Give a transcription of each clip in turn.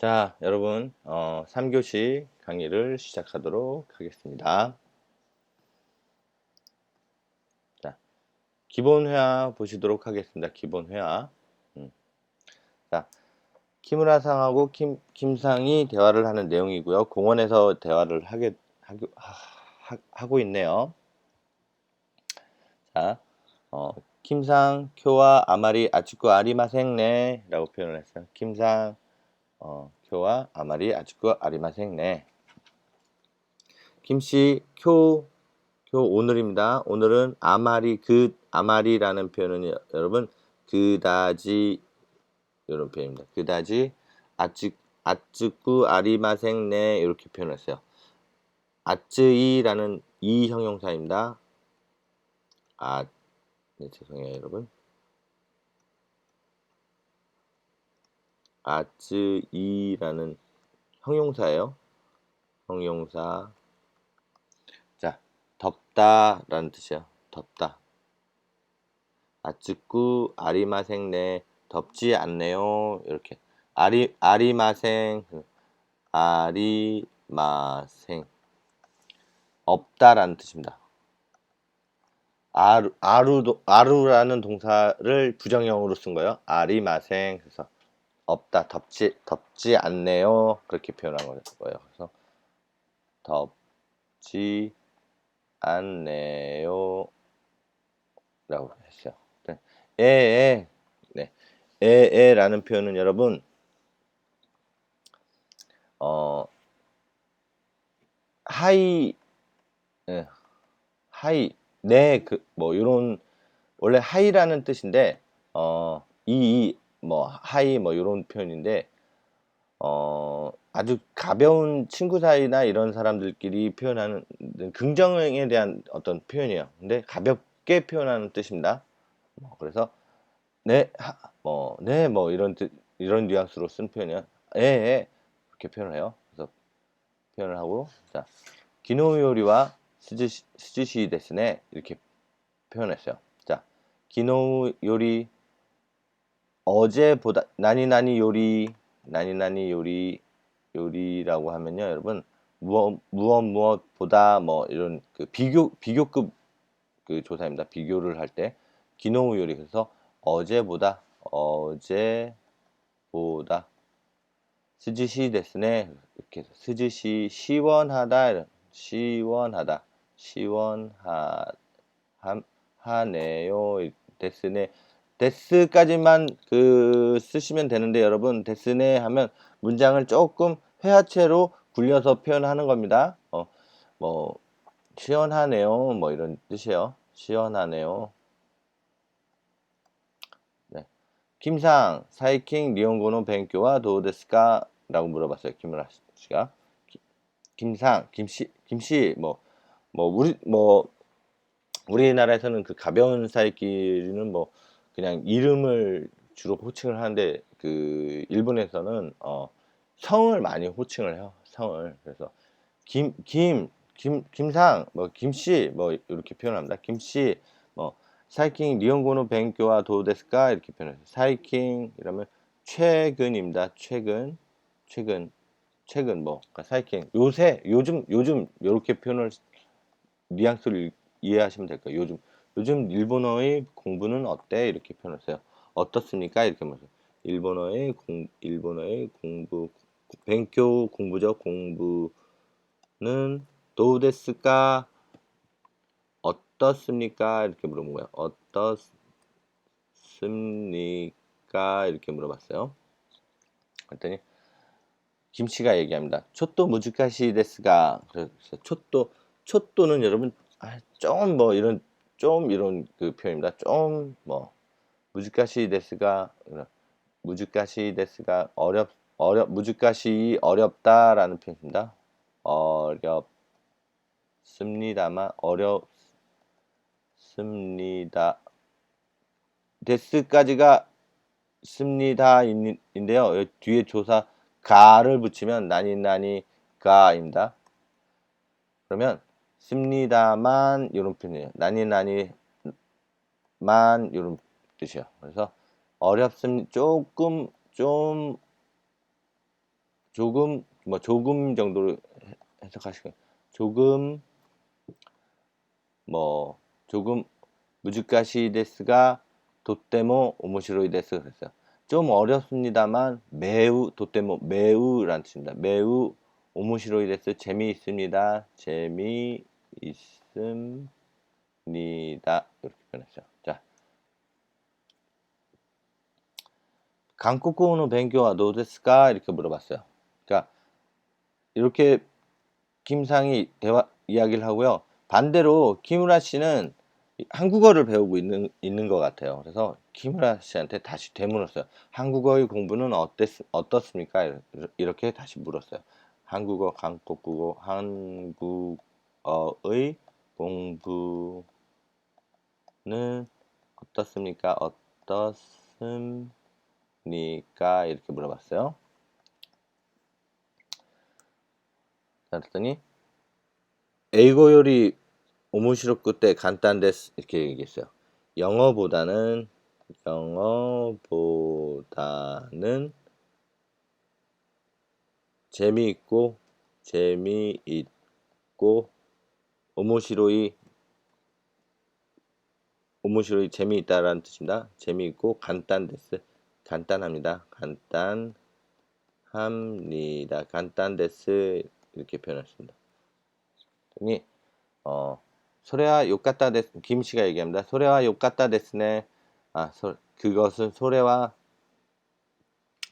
자, 여러분, 어, 3교시 강의를 시작하도록 하겠습니다. 자, 기본 회화 보시도록 하겠습니다. 기본 회화. 음. 자, 키무라상하고 김, 김상이 대화를 하는 내용이고요. 공원에서 대화를 하게, 하고, 하, 하 고 있네요. 자, 어, 김상, 쿄와 아마리, 아치쿠, 아리마생네 라고 표현을 했어요. 김상, 어, 쿄와 아마리 아직도 아리마생네. 김씨 쿄, 쿄 오늘입니다. 오늘은 아마리 그 아마리라는 표현은 여러분 그다지 이런 표현입니다. 그다지 아쯔 아쯔쿠 아리마생네 이렇게 표현했어요. 아쯔이라는 이 형용사입니다. 아, 네, 죄송해요, 여러분. 아츠이라는 형용사예요. 형용사. 자, 덥다라는 뜻이에요. 덥다. 아츠쿠 아리마생네 덥지 않네요. 이렇게 아리 아리마생 아리마생 없다라는 뜻입니다. 아루 아루도 아루라는 동사를 부정형으로 쓴 거예요. 아리마생 그래서 없다, 덥지, 덥지 않네요. 그렇게 표현한 거예요. 그래서 덥지 않네요. 라고 했어요. 네. 에에, 네. 에에라는 표현은 여러분, 어, 하이, 네. 하이, 네, 그, 뭐, 요런, 원래 하이라는 뜻인데, 어, 이, 뭐 하이 뭐 이런 표현인데 어 아주 가벼운 친구 사이나 이런 사람들끼리 표현하는 긍정에 대한 어떤 표현이에요. 근데 가볍게 표현하는 뜻입니다. 뭐 그래서 네, 뭐, 네, 뭐, 이런 뜻, 이런 뉘앙스로 쓴 표현이야. 예, 예. 이렇게 표현을 해요. 그래서 표현을 하고, 자, 기노요리와 스즈시, 스즈시 데스네. 이렇게 표현했어요. 자, 기노요리 어제보다 나니나니 요리 나니나니 요리 요리라고 하면요 여러분. 무엇 무엇 무엇보다 뭐 이런 그 비교 비교급 그 조사입니다. 비교를 할 때. 기노우 요리. 그래서 어제보다 어제보다 스즈시 데스네. 이렇게 해서 스즈시 시원하다. 시원하다. 시원하 하네요. 데스네 데스까지만 그 쓰시면 되는데 여러분 데스네 하면 문장을 조금 회화체로 굴려서 표현하는 겁니다. 어, 뭐 시원하네요. 뭐 이런 뜻이에요. 시원하네요. 네. 김상 사이킹 리온고노 뱅교와 도데스까? 라고 물어봤어요. 김우라 씨가. 김상 김씨 김씨 뭐뭐 뭐 우리 뭐 우리나라에서는 그 가벼운 사이끼리는 뭐 그냥 이름을 주로 호칭을 하는데 그 일본에서는 어 성을 많이 호칭을 해요. 성을. 그래서 김 김 김 김 상 뭐 김씨 뭐 이렇게 표현합니다. 김씨 뭐 사이킹 리온고노 뱅교와 도데스까 이렇게 표현해요. 사이킹 이러면 최근입니다. 최근 최근 최근 뭐 그러니까 사이킹 요새 요즘 요즘 이렇게 표현을 뉘앙스를 이해하시면 될 거예요. 요즘 요즘 일본어의 공부는 어때? 이렇게 표현했어요. 어떻습니까? 이렇게 말해요. 일본어의 공 일본어의 공부 뱅교 공부죠. 공부는 도데스까 어떻습니까? 이렇게 물어본 거예요. 어떻습니까? 이렇게 물어봤어요. 그랬더니 김씨가 얘기합니다. 초또 무즈카시 데스가 그래서 초또 초또는 여러분 아, 좀뭐 이런 좀 이런 그 표현입니다. 좀 뭐 무즈카시 데스가 무즈카시 데스가 어렵 어렵 무즈카시 어렵다라는 표현입니다. 어렵습니다만 어렵습니다. 데스까지가 습니다인데요. 뒤에 조사 가를 붙이면 나니 나니 가입니다. 그러면 씁니다만 이런 표현이에요. 나니 나니만 이런 뜻이에요. 그래서 어렵습니다. 조금 좀 조금 뭐 조금 정도로 해- 해석하시고 조금 뭐 조금 무지가시 데스가 도때모 오모시로이 데스 그랬어요. 좀 어렵습니다만 매우 도때모 매우란 뜻입니다. 매우 오모시로이 데스 재미있습니다. 재미 있습니다. 이렇게 변했죠. 자, 강국고우는 뱅교와 노데스까? 이렇게 물어봤어요. 그러니까, 이렇게 김상이 대화 이야기를 하고요. 반대로 김우라 씨는 한국어를 배우고 있는 있는 것 같아요. 그래서 김우라 씨한테 다시 대물었어요. 한국어의 공부는 어땠 어떻습니까? 이렇게 다시 물었어요. 한국어, 한국국어, 한국 어의 공부는 어떻습니까? 어떻습니까? 이렇게 물어봤어요. 그랬더니 에이고 요리 오모시로쿠 때 간단데스 이렇게 얘기했어요. 영어보다는 영어보다는 재미있고 재미있고 오모시로이 오모시로이 재미있다라는 뜻입니다. 재미있고 간단데스 간단합니다. 간단합니다. 간단데스 이렇게 표현했습니다. 그랬더니 어 소레와 욕같다 데스 김 씨가 얘기합니다. 소레와 욕같다 데스네. 아, 소, 그것은 소레와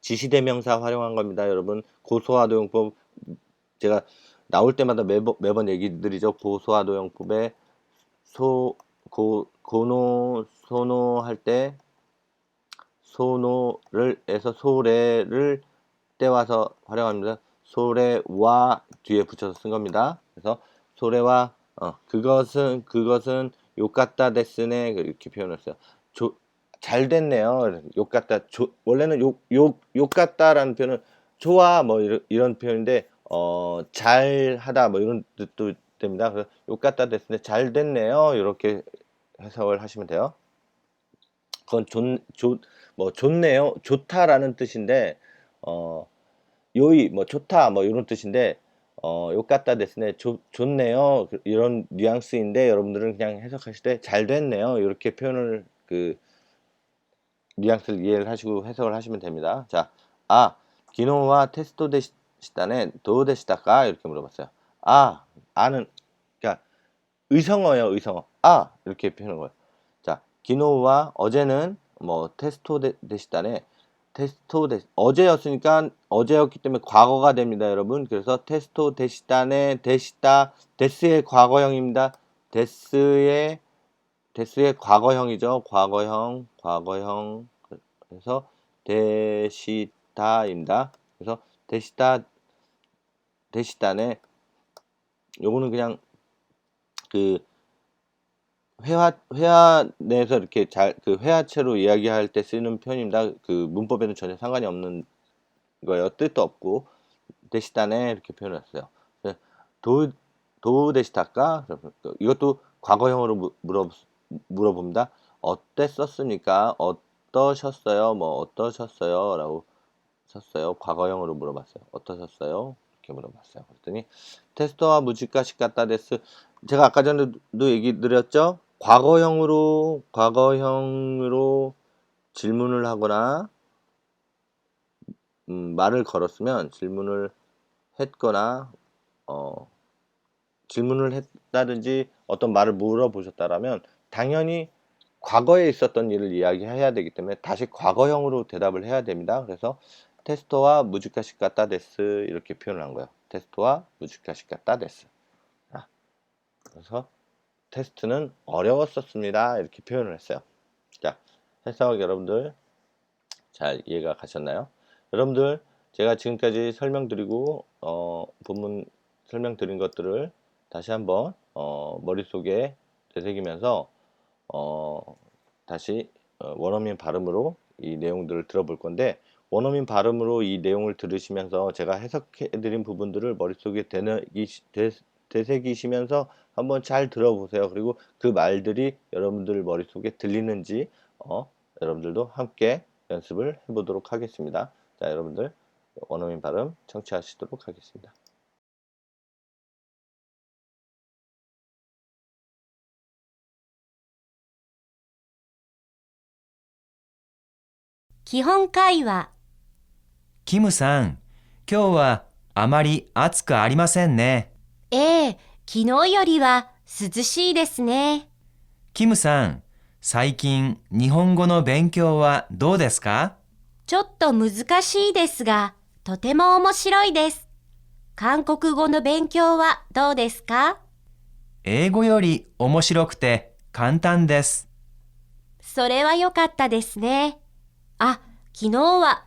지시대명사 활용한 겁니다, 여러분. 고소화도 용법 제가 나올 때마다 매번, 매번 얘기 드리죠. 고소화도용법에 소, 고, 고노, 소노할 때 소노를 해서 소래를 떼와서 활용합니다. 소래와 뒤에 붙여서 쓴 겁니다. 그래서 소래와 어, 그것은 그것은 욕같다 데스네 이렇게 표현했어요. 조, 잘 됐네요. 욕같다. 조, 원래는 욕, 욕, 욕같다라는 표현은 좋아 뭐 이런, 이런 표현인데 어, 잘 하다 뭐 이런 뜻도 됩니다. 그래서 욕같다 됐는데 잘 됐네요. 이렇게 해석을 하시면 돼요. 그건 좋, 좋, 뭐 좋네요. 좋다라는 뜻인데 어, 요이 뭐 좋다 뭐 이런 뜻인데 어, 욕같다 됐으네 좋, 좋네요. 그- 이런 뉘앙스인데 여러분들은 그냥 해석하실 때 잘 됐네요. 이렇게 표현을 그 뉘앙스를 이해를 하시고 해석을 하시면 됩니다. 자, 아, 기노와 테스토 데시 다네 도데시다까 이렇게 물어봤어요. 아, 아는 그러니까 의성어예요, 의성어. 아, 이렇게 표현한 거예요. 자, 기노와 어제는 뭐 테스토 데, 데시다네 테스토 데 어제였으니까 어제였기 때문에 과거가 됩니다, 여러분. 그래서 테스토 데시다네 데시다 데스의 과거형입니다. 데스의 데스의 과거형이죠. 과거형, 과거형. 그래서 데시다입니다. 그래서 데시다 데시다네 요거는 그냥 그 회화 회화 내에서 이렇게 잘 그 회화체로 이야기할 때 쓰는 표현입니다. 그 문법에는 전혀 상관이 없는 거예요. 뜻도 없고 데시다네 이렇게 표현했어요. 도 도데시다까 이것도 과거형으로 무- 물어 물어봅니다. 어땠었습니까? 어떠셨어요? 뭐 어떠셨어요?라고 썼어요. 과거형으로 물어봤어요. 어떠셨어요? 이렇게 물어봤어요. 그랬더니 테스터와 무지가 시카타 데스 제가 아까 전에도 얘기 드렸죠. 과거형으로 과거형으로 질문을 하거나 음, 말을 걸었으면 질문을 했거나 어, 질문을 했다든지 어떤 말을 물어보셨다라면 당연히 과거에 있었던 일을 이야기해야 되기 때문에 다시 과거형으로 대답을 해야 됩니다. 그래서 테스토와 무지카시카타 데스 이렇게 표현을 한 거예요. 테스토와 무지카시카타 데스. 아, 그래서 테스트는 어려웠었습니다. 이렇게 표현을 했어요. 자, 해석 여러분들 잘 이해가 가셨나요? 여러분들 제가 지금까지 설명드리고 어, 본문 설명드린 것들을 다시 한번 어, 머릿속에 되새기면서 어, 다시 어, 원어민 발음으로 이 내용들을 들어볼 건데 원어민 발음으로 이 내용을 들으시면서 제가 해석해드린 부분들을 머릿속에 되뇌기, 되, 되새기시면서 한번 잘 들어보세요. 그리고 그 말들이 여러분들 머릿속에 들리는지 어, 여러분들도 함께 연습을 해보도록 하겠습니다. 자, 여러분들 원어민 발음 청취하시도록 하겠습니다. 기본会話 キムさん、今日はあまり暑くありませんね。ええ、昨日よりは涼しいですね。キムさん、最近日本語の勉強はどうですか？ちょっと難しいですが、とても面白いです。韓国語の勉強はどうですか？英語より面白くて簡単です。それは良かったですね。あ、昨日は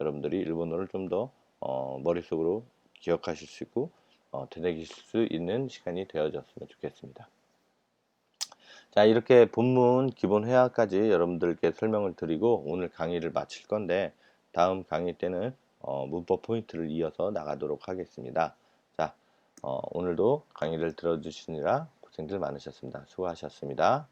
여러분들이 일본어를 좀 더 어, 머릿속으로 기억하실 수 있고 어, 되새기실 수 있는 시간이 되어졌으면 좋겠습니다. 자, 이렇게 본문 기본 회화까지 여러분들께 설명을 드리고 오늘 강의를 마칠 건데 다음 강의 때는 어, 문법 포인트를 이어서 나가도록 하겠습니다. 자, 어, 오늘도 강의를 들어주시느라 고생들 많으셨습니다. 수고하셨습니다.